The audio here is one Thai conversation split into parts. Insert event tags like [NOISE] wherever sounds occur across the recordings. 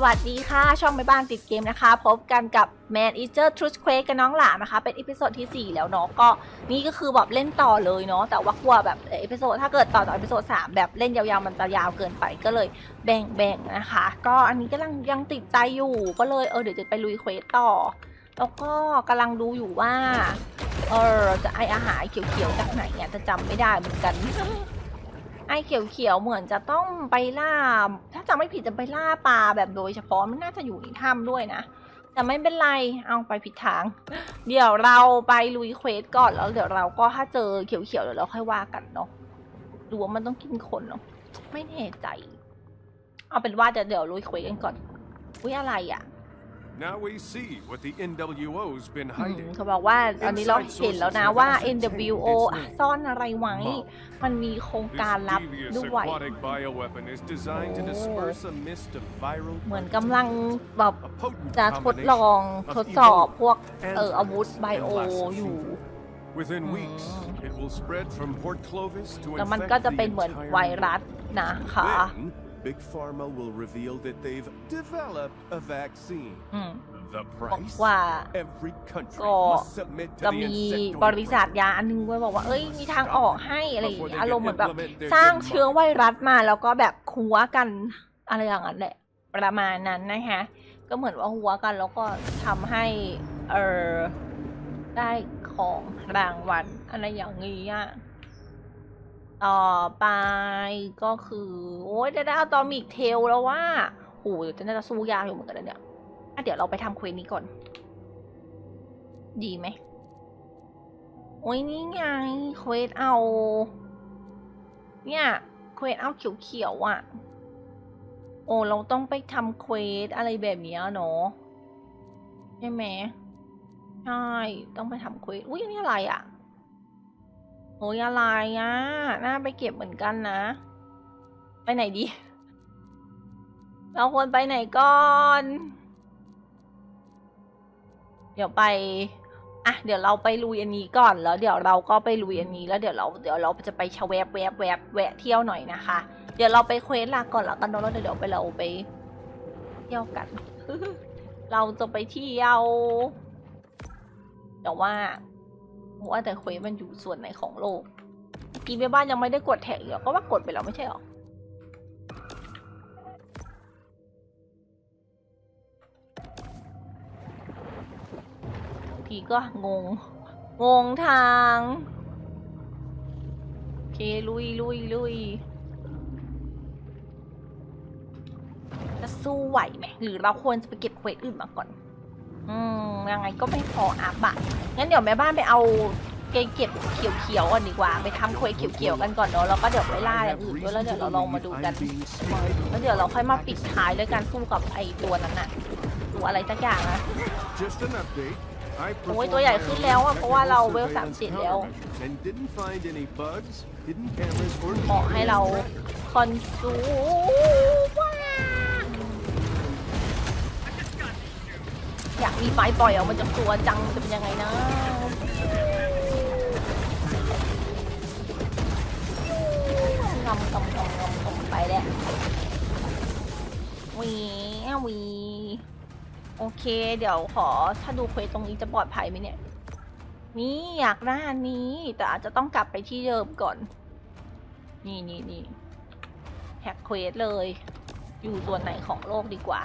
สวัสดีค่ะ ช่องแม่บ้านติดเกมนะคะ พบกันกับ Man Eater Truth Quake กับน้องหลามนะคะ เป็นอีพิโซดที่ 4 แล้วเนาะก็นี่ก็คือแบบเล่นต่อเลยเนาะแต่ว่ากลัวแบบเอพิโซดถ้าเกิดต่อจากอีพิโซด3แบบเล่นยาวๆ มันจะยาวเกินไปก็เลยแบ่งๆนะคะ ก็อันนี้กำลังยังติดใจอยู่ก็เลยเออเดี๋ยวจะไปลุยเควสต่อ แล้วก็กำลังดูอยู่ว่าเออจะไออาหารเขียวๆจากไหนเนี่ยจะจำไม่ได้เหมือนกันไอเขียวๆเหมือนจะต้องไปล่า จำไม่ผิดจะไปล่าปลาแบบโดยเฉพาะมันน่าจะอยู่ในถ้ำด้วยนะแต่ไม่เป็นไรเอาไปผิดทาง เดี๋ยวเราไปลุยเควสก่อนแล้วเดี๋ยวเราก็ถ้าเจอเขียวๆเดี๋ยวเราค่อยว่ากันเนาะดูว่ามันต้องกินคนเนาะไม่แน่ใจ เอาเป็นว่าเดี๋ยวเดี๋ยวลุยเควสกันก่อนอุ้ยอะไรอะ Now we see what the NWO's been อืม hiding. เขาบอกว่าตอนนี้เราเห็นแล้วนะว่า NWO อะซ่อนอะไรไว้ มันมีโครง This การลับ devious ด้วย aquatic bioweapon is designed to Oh. disperse a mist of viral เหมือนกำลังแบบ a potent จะทดลอง combination ท of ดสอบ evil พวก and เอออาวุธ goodness ไบโอ in Lhasa อยู่ Fubra. Within weeks, Mm. it will spread from Port Clovis to แล้วมัน infect ก็จะ the เป็นเหมือน entire ไว world. รัสนะคะ Then, Big Pharma will reveal that they've developed a vaccine. อืม The บอก price? ว่า Every country ก็ must submit to จะ the มี insectoid บริษัท program. ยา อันนึงไว้บอกว่า เอ้ย มีทางออกให้อะไรอย่าง Before เงี้ they ยอารมณ์เหมือนแบบ can implement their สร้าง dead เชื้อ mind. ไวรัสมาแล้วก็แบบคัวกันอะไรอย่างนั้นแหละ ประมาณนั้นนะคะ ก็เหมือนว่าหัวกันแล้วก็ทำให้ เออได้ของรางวัลอะไรอย่างนี้อะ ต่อไปก็คือ โอ้ยได้ได้อะตอมิกเทลแล้วว่าโหจะน่าจะสู้ยากอยู่เหมือนกันนะเนี่ยอะเดี๋ยวเราไปทำเควสนี้ก่อน ดีไหมโอ้ยนี่ไงเควสเอา เนี่ยเควสเอาเขียวๆอะ โอ้เราต้องไปทำเควสอะไรแบบนี้เนาะใช่ไหมใช่ ต้องไปทำเควสอุ้ยนนี่อะไรอะ โอ้ยอะไรอะน่าไปเก็บเหมือนกันนะ ไปไหนดี เราควรไปไหนก่อน เดี๋ยวไป อะ เดี๋ยวเราไปลุยอันนี้ก่อนแล้ว เดี๋ยวเราก็ไปลุยอันนี้แล้วเดี๋ยวเราเดี๋ยวเราจะไปชะแวบแวบแวบแวะเที่ยวหน่อยนะคะ เดี๋ยวเราไปเควสหลักก่อนละกันเนอะแล้วเดี๋ยวไปเราไปเที่ยวกัน เราจะไปเที่ยวแต่ว่า ว่าแต่เควสมันอยู่ส่วนไหนของโลกกี้แม่บ้านยังไม่ได้กดแท็กเลยก็ว่ากดไปแล้วไม่ใช่หรอทีก็งง งงทางโอเคลุยลุยลุยจะสู้ไหวไหมหรือเราควรจะไปเก็บเควสอื่นมาก่อน อืมยังไงก็ไม่พออัพอะ งั้นเดี๋ยวแม่บ้านไปเอาเกงเก็บเขียวๆก่อนดีกว่า ไปทำเควสเขียวๆกันก่อนเนาะแล้วก็เดี๋ยวไปล่าอย่างอื่นด้วยแล้วเดี๋ยวเราลองมาดูกันแล้วเดี๋ยวเราค่อยมาปิดท้ายด้วยการสู้กับไอ้ตัวนั้นน่ะตัวอะไรสักอย่างนะ Just an update. I โอ้ย performed ตัวใหญ่ขึ้นแล้วอะ regular เพราะว่าเราเวล surveillance สามสิบแล้ว countermeasures and didn't find any bugs, hidden cameras, or เหมาะให้เราคอนซู อยากมีไฟปล่อยออกมาจากตัวจังจะเป็นยังไงนะงำงำงำงำงำไปแล้ววีวี โอเค เดี๋ยวขอถ้าดูเควสตรงนี้จะปลอดภัยไหมเนี่ย นี่อยากได้อันนี้ แต่อาจจะต้องกลับไปที่เดิมก่อน นี่นี่นี่แฮกเควสเลย อยู่ส่วนไหนของโลกดีกว่า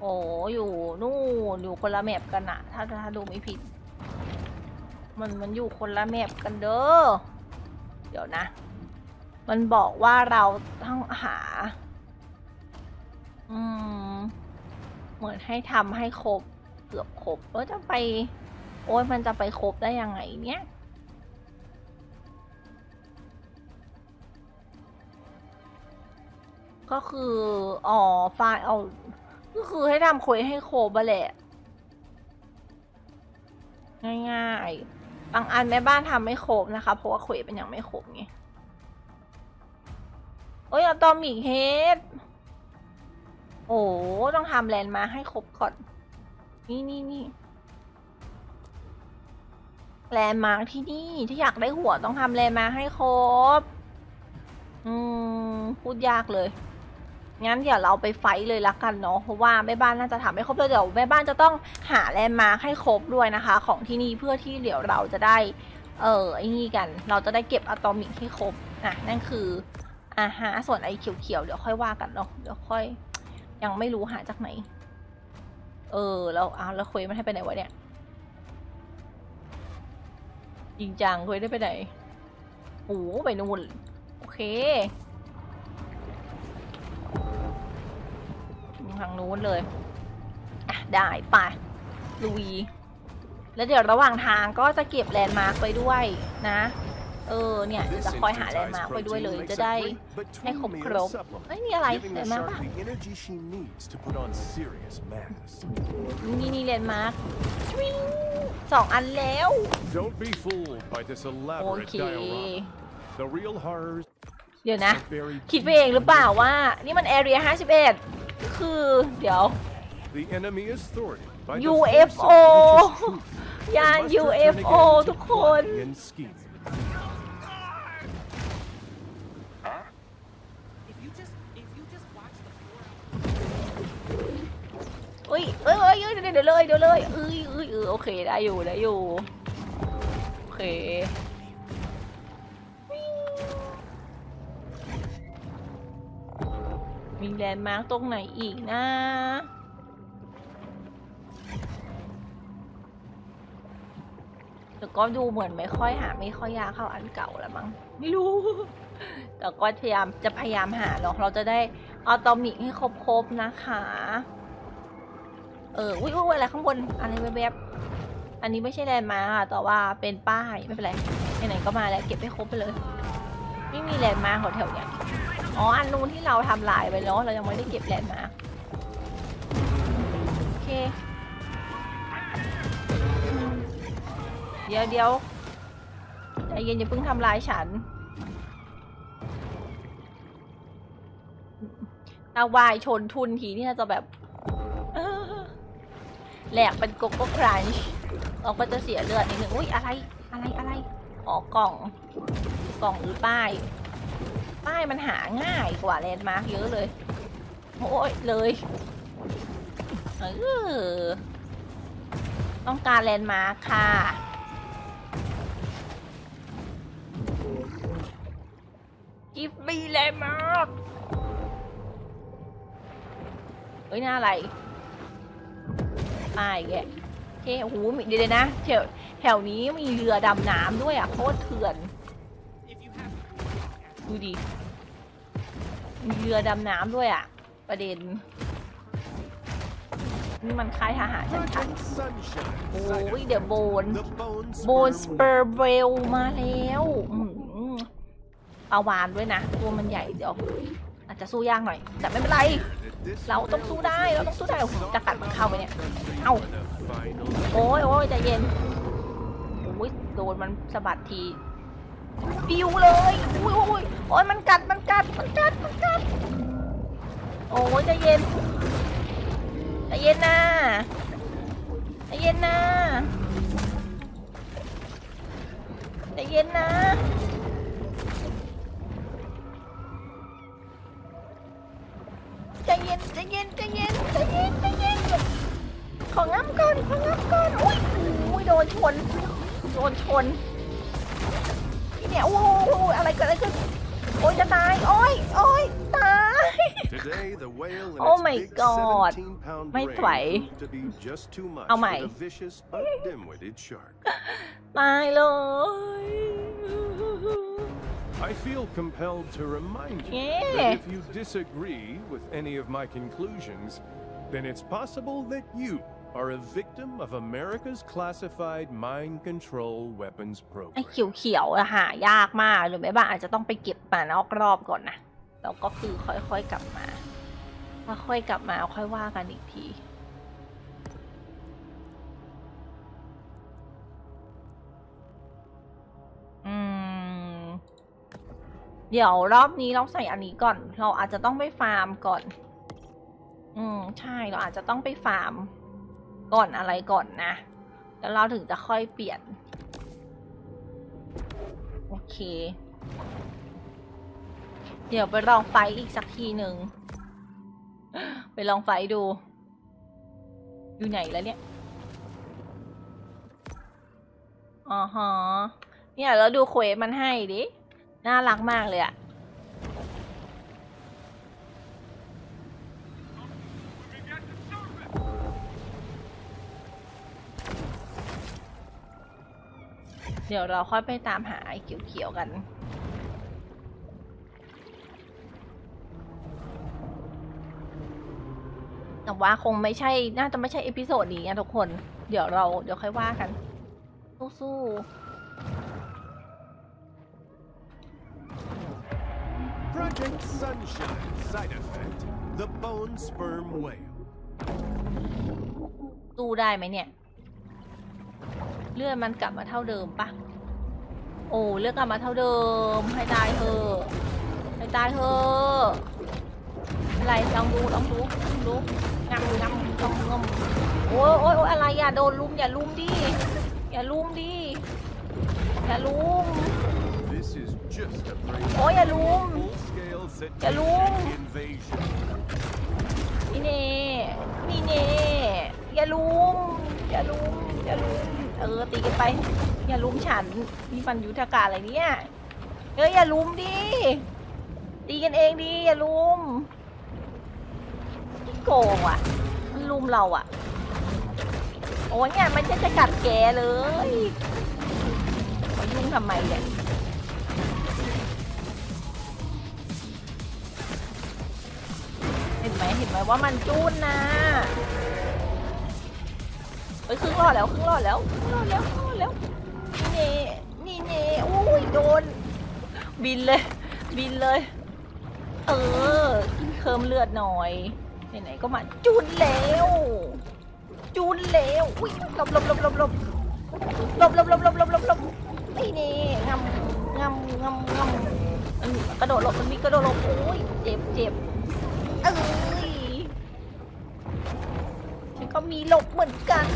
โอ้อยู่นู่นอยู่คนละแมปกันอะถ้าถ้าดูไม่ผิด มันมันอยู่คนละแมปกันเด้อเดี๋ยวนะ มันบอกว่าเราต้องหา อืม เหมือนให้ทำให้ครบ เกือบครบเออจะไป โอ้ยมันจะไปครบได้ยังไงเนี่ยก็คือ อ๋อ ไฟล์ เอา ก็คือให้ทำเควสให้โคบะแหละ ง่ายๆ บางอันแม่บ้านทำไม่ครบนะคะ เพราะว่าเควสมันยังไม่ครบไงโอ้ยอะตอมิกเฮดโอ้ต้องทำแลนด์มาให้ครบก่อน นี่นี่นี่แลนด์มาร์คที่นี่ ถ้าอยากได้หัวต้องทำแลนด์มาร์คให้ครบ อืม พูดยากเลย งั้นเดี๋ยวเราไปไฟท์เลยละกันเนาะเพราะว่าแม่บ้านน่าจะทำไม่ครบเลยเดี๋ยวแม่บ้านจะต้องหาแลนด์มาให้ครบด้วยนะคะ ของที่นี่เพื่อที่เดี๋ยวเราจะได้ เออไอ้นี่กัน เราจะได้เก็บอะตอมิกให้ครบอะนั่นคืออ่าฮะส่วนไอ้เขียวๆเดี๋ยวค่อยว่ากันเนาะเดี๋ยวค่อย ยังไม่รู้หาจากไหน เออแล้วอ้าวแล้วคุยมันให้ไปไหนวะเนี่ยจริงจังคุยได้ไปไหนโอ้โหไปนู่นโอเค ทางนู้นเลยอะได้ไปลุยแล้วเดี๋ยวระหว่างทางก็จะเก็บแลนด์มาร์คไปด้วยนะ เออเนี่ย This จะคอยหาแลนด์ infusionized มาร์คไปด้วยเลย protein จะ makes a ได้ great ให้ครบ between ค meal รบ supplement, เอ้ยมีอะไร giving แล the นด์มาร์ค shark ปะ the energy she needs to put on serious mass. นี่นี่แลนด์มาร์ควิ่งสองอันแล้ว Don't be fooled by this โอ elaborate เค diorama. The real horrors เดี๋ยวนะ are buried คิดไปเองหรือเปล่าว่า นี่มัน Area 51 คือเดี๋ยว The enemy is thwarted by the UFO force of righteous truth ยาน and must return UFO again to ทุกคน plotting and scheming. If you just if you just watch the four อุ้ยเอ้ยเอ้ยเอ้ยเดี๋ยวเดี๋ยวเลยเดี๋ยวเลยเอ้ยเอ้ยเออโอเคได้อยู่ได้อยู่ โอเค มีแลนด์มาร์กตรงไหนอีกนะ แต่ก็ดูเหมือนไม่ค่อยหา ไม่ค่อยยากเข้าอันเก่าแล้วมั้ง ไม่รู้ แต่ก็พยายามจะพยายามหาเนาะ เราจะได้เอาตอมิกให้ครบๆนะคะ เออ อุ้ยออะไรข้างบน อะไรแวบๆอันนี้ไม่ใช่แลนด์มาร์คค่ะ แต่ว่าเป็นป้าย ไม่เป็นไร ไหนๆก็มาแล้ว เก็บให้ครบไปเลย ไม่มีแลนด์มาร์คแถวๆเนี้ย อ๋อ อันนู้นที่เราทำลายไปเนาะเรายังไม่ได้เก็บแลนด์มาโอเค เดี๋ยวเดี๋ยวใจเย็นอย่าเพิ่งทำลายฉันถ้าวายชนทุนทีนี่น่าจะแบบแหลกเป็นโกโก้ครันช์เราก็จะเสียเลือดนิดนึงอุ้ยอะไรอะไรอะไรอ๋อกล่อง กล่องหรือป้าย ป้ายมันหาง่ายกว่าแลนด์มาร์กเยอะเลย โอ้ยเลยเออต้องการแลนด์มาร์คค่ะ Give me แลนด์มาร์คเฮ้ยหน้าอะไรป้ายแกโอเคโอ้โหมีเดี๋ยวนะแถวแถวนี้มีเรือดำน้ำด้วยอะ โคตรเถื่อน ดูดิ มีเรือดำน้ำด้วยอะ ประเด็น นี่มันคล้ายทหารชัด Project Sunshine. ๆโอ้ยเดี๋ยวโบน โบนสเปอร์เวลมาแล้วอืมปาวานด้วยนะ ตัวมันใหญ่เดี๋ยวอาจจะสู้ยากหน่อย แต่ไม่เป็นไร เราต้องสู้ได้ เราต้องสู้ได้จะกัดมันเข้าไปเนี่ย เอ้า โอ้ยโอ้ยใจเย็น โอ้ยโดนมันสะบัดที ปิวเลยโอ้ยโอ้ยโอ้ยมันกัดมันกัดมันกัดมันกัด โอ้ยใจเย็นใจเย็นนะใจเย็นนะใจเย็นนะใจเย็นใจเย็นใจเย็นใจเย็นใจเย็นของงับก่อนของงับก่อนอุ้ยอุ้ยโดนชนโดนชน เนี่ย โอ้โหอะไรเกิดอะไรขึ้น โอ้ยจะตาย โอ้ย โอ้ย ตาย Today, the whale and Oh its my big God. 17-pound ไม่ brain ไหว proved to be just too much เอาใหม่ for the vicious but dim-witted shark. ตายเลย [LAUGHS] I feel compelled to remind you Yeah. that if you disagree with any of my conclusions, then it's possible that you are a victim of America's classified mind control weapons ไอ้ program. เขียวๆอะหายากมากหรือไม่บ้างอาจจะต้องไปเก็บมานอกรอบก่อนนะแล้วก็คือค่อยๆกลับมาถ้าค่อยกลับมาค่อยว่ากันอีกที อืม เดี๋ยวรอบนี้เราใส่อันนี้ก่อน เราอาจจะต้องไปฟาร์มก่อน อืม ใช่เราอาจจะต้องไปฟาร์ม ก่อนอะไรก่อนนะ แล้วเราถึงจะค่อยเปลี่ยน โอเค เดี๋ยวไปลองไฟอีกสักทีหนึ่ง ไปลองไฟดู อยู่ไหนแล้วเนี่ยอ๋อฮะเนี่ยแล้วดูเควสมันให้ดิ น่ารักมากเลยอะ เดี๋ยวเราค่อยไปตามหาไอ้เขียวๆกันแต่ว่าคงไม่ใช่ น่าจะไม่ใช่เอพิโซดนี้นะทุกคน เดี๋ยวเราเดี๋ยวค่อยว่ากัน สู้ Project Sunshine side effect the bone sperm whale. ๆสู้ได้ไหมเนี่ย เลือดมันกลับมาเท่าเดิมปะโอ้เลือดกลับมาเท่าเดิม ให้ตายเถอะให้ตายเถอะอะไรลองดูลองดูลองดูงำงำงำงำโอ้ยโอ้ยโอ้ยอะไรอย่าโดนลุมอย่าลุมดิอย่าลุมดิอย่าลุม This is just a break. โอ้ยอย่าลุม Full-scale Yalung. Zetanian invasion. นี่เน่นี่เน่อย่าลุม อย่าลุมอย่าลุมเออตีกันไป อย่าลุมฉันนี่มันยุทธการอะไรเนี่ยเอออย่าลุมดิตีกันเองดิอย่าลุมที่โกงอะ มันลุมเราอะ โอ้ยเนี่ยมันจะจะกัดแกเลยมายุ่งทำไมเนี่ยเห็นไหมเห็นไหมว่ามันจูนนะ อดแล้วครึ่งรอดแล้วครึ่งรอดแล้วครึ่งรอดแล้วนี่เน่นี่เนอุ้ยโดน บินเลย บินเลย เออกินเพิ่มเลือดหน่อยไหนๆก็มาจูนแล้วจูนแล้วอุ้ยหลบหลบหลบหลบหลบหลบหลบหลบหลบหลบหลบหลบนี่เน่งำงำงำงำมันกระโดดหลบมันมีกระโดดหลบโอ้ยเจ็บเจ็บเอ้ยฉันก็มีหลบเหมือนกัน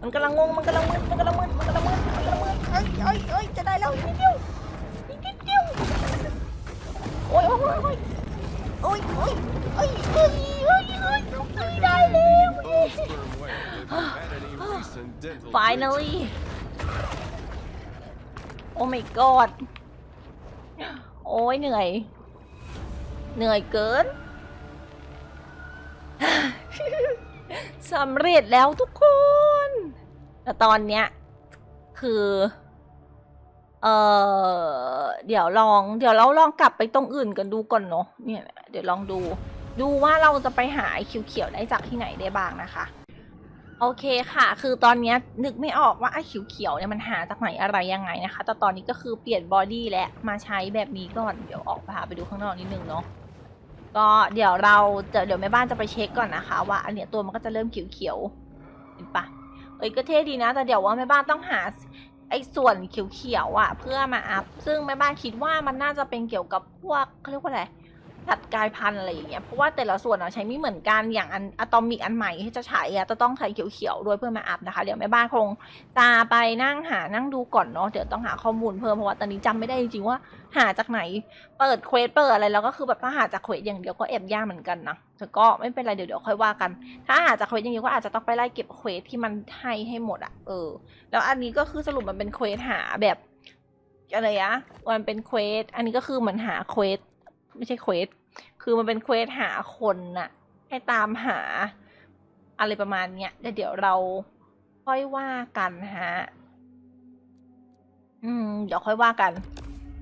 มันกำลังงง มันกำลังมืด มันกำลังมืด มันกำลังมืด มันกำลังมืดเอ้ยเอ้ยเอ้ยจะได้แล้วนิดเดียวนิดเดียวโอ้ยโอ้ยโอ้ยโอ้ยโอ้ยโอ้ยโอ้ยโอ้ยได้แล้ว finally oh my god โอ้ยเหนื่อย เหนื่อยเกิน สำเร็จแล้วทุกคน แต่ตอนเนี้ย คือ เออเดี๋ยวลอง เดี๋ยวเราลองกลับไปตรงอื่นกันดูก่อนเนาะเนี่ย เดี๋ยวลองดู ดูว่าเราจะไปหาไอ้เขียวๆได้จากที่ไหนได้บ้างนะคะโอเคค่ะ คือตอนเนี้ยนึกไม่ออกว่าไอ้เขียวๆเนี่ยมันหาจากไหนอะไรยังไงนะคะ แต่ตอนนี้ก็คือเปลี่ยนบอดี้และมาใช้แบบนี้ก่อน เดี๋ยวออกไปหาไปดูข้างนอกนิดนึงเนาะ ก็เดี๋ยวเราจะเดี๋ยวแม่บ้านจะไปเช็คก่อนนะคะ ว่าอันเนี้ยตัวมันก็จะเริ่มเขียวๆเห็นปะเอ้ยก็เท่ดีนะ แต่เดี๋ยวว่าแม่บ้านต้องหาไอ้ส่วนเขียวๆอะ เพื่อมาอัพซึ่งแม่บ้านคิดว่ามันน่าจะเป็นเกี่ยวกับพวกเขาเรียกว่าอะไร สัตว์กลายพันธุ์อะไรอย่างเงี้ยเพราะว่าแต่ละส่วนอะใช้ไม่เหมือนกันอย่างอันอะตอมิกอันใหม่ที่จะใช้อะจะต้องใช้เขียวๆด้วยเพื่อมาอัพนะคะเดี๋ยวแม่บ้านคงจะไปนั่งหานั่งดูก่อนเนาะเดี๋ยวต้องหาข้อมูลเพิ่มเพราะว่าตอนนี้จำไม่ได้จริงๆว่าหาจากไหนเปิดเควสเปิดอะไรแล้วก็คือแบบถ้าหาจากเควสอย่างเดียวก็แอบยากเหมือนกันนะแต่ก็ไม่เป็นไรเดี๋ยวเดี๋ยวค่อยว่ากัน ถ้าหาจากเควสอย่างเดียวก็อาจจะต้องไปไล่เก็บเควสที่มันให้ให้หมดอะเออ แล้วอันนี้ก็คือสรุปมันเป็นเควสหาแบบอะไรอะมันเป็นเควส อันนี้ก็คือเหมือนหาเควส ไม่ใช่เควส คือมันเป็นเควสหาคนน่ะ ให้ตามหาอะไรประมาณเนี้ยเดี๋ยวเราค่อยว่ากันฮะ อืม เดี๋ยวค่อยว่ากัน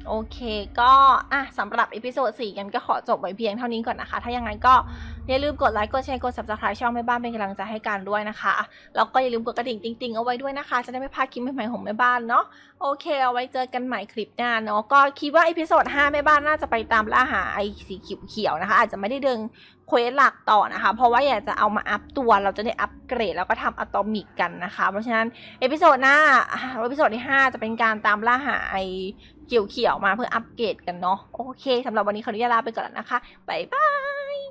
โอเคก็อะสำหรับอีพิโซด4กันก็ขอจบไว้เพียงเท่านี้ก่อนนะคะ ถ้าอยังไงก็อย่าลืมกดไลค์ กดแชร์ กด subscribe ช่องแม่บ้านเป็นกำลังใจให้กันด้วยนะคะ แล้วก็อย่าลืมกดกระดิ่งติ๊งๆเอาไว้ด้วยนะคะ จะได้ไม่พลาดคลิปใหม่ๆของแม่บ้านเนาะ โอเค เอาไว้เจอกันใหม่คลิปหน้าเนาะ ก็คิดว่าอีพิโซด5แม่บ้านน่าจะไปตามล่าหาไอ้สีเขียวๆนะคะ อาจจะไม่ได้เดินเควสหลักต่อนะคะ เพราะว่าอยากจะเอามาอัพตัวเราจะได้อัปเกรดแล้วก็ทำอะตอมิกกันนะคะ เพราะฉะนั้นเอพิโซดหน้าเอพิโซดที่ 5 จะเป็นการตามล่าหาไอ เขียวๆมาเพื่ออัปเกรดกันเนาะโอเคสำหรับวันนี้ขออนุญาตลาไปก่อนแล้วนะคะบ๊ายบาย